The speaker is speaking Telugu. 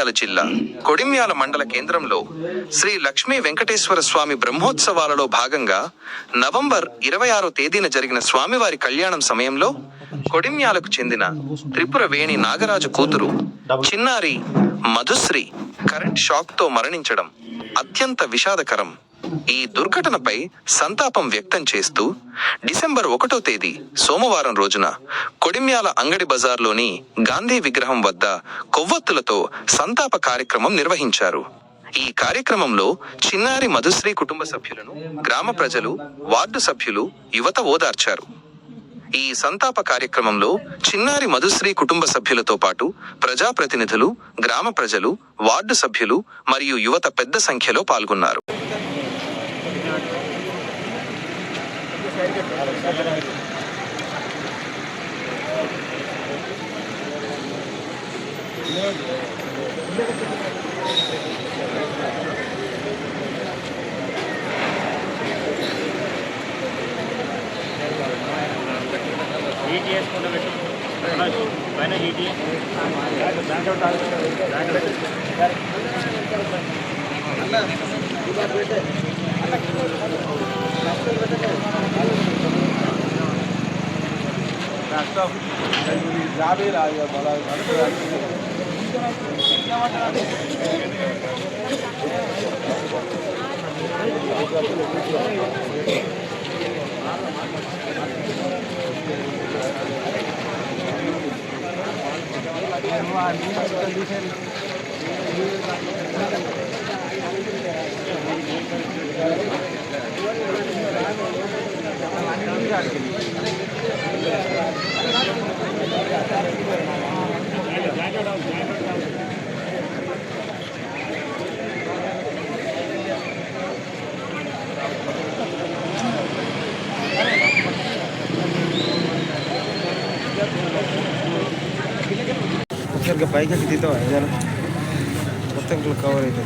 జగిత్యాల జిల్లా. కొడిమ్యాల మండల కేంద్రంలో శ్రీ లక్ష్మీ వెంకటేశ్వర స్వామి బ్రహ్మోత్సవాలలో భాగంగా నవంబర్ ఇరవై ఆరో తేదీన జరిగిన స్వామివారి కళ్యాణం సమయంలో కొడిమ్యాలకు చెందిన త్రిపుర వేణి నాగరాజు కూతురు చిన్నారి మధుశ్రీ కరెంట్ షాక్తో మరణించడం అత్యంత విషాదకరం. ఈ దుర్ఘటనపై సంతాపం వ్యక్తం చేస్తూ డిసెంబర్ ఒకటో తేదీ సోమవారం రోజున కొడిమ్యాల అంగడి బజార్లోని గాంధీ విగ్రహం వద్ద కొవ్వొత్తులతో సంతాప కార్యక్రమం నిర్వహించారు. ఈ కార్యక్రమంలో చిన్నారి మధుశ్రీ కుటుంబ సభ్యులను గ్రామ ప్రజలు వార్డు సభ్యులు యువత ఓదార్చారు. ఈ సంతాప కార్యక్రమంలో చిన్నారి మధుశ్రీ కుటుంబ సభ్యులతో పాటు ప్రజాప్రతినిధులు గ్రామ ప్రజలు వార్డు సభ్యులు మరియు యువత పెద్ద సంఖ్యలో పాల్గొన్నారు. హీట్ చేసుకుంటూ పెట్టు మనోజ్, పైన హీట్ చేయి. దాంట్లో తాగు. దాంట్లో harga baiknya kita itu aja. Potong kalau kau itu.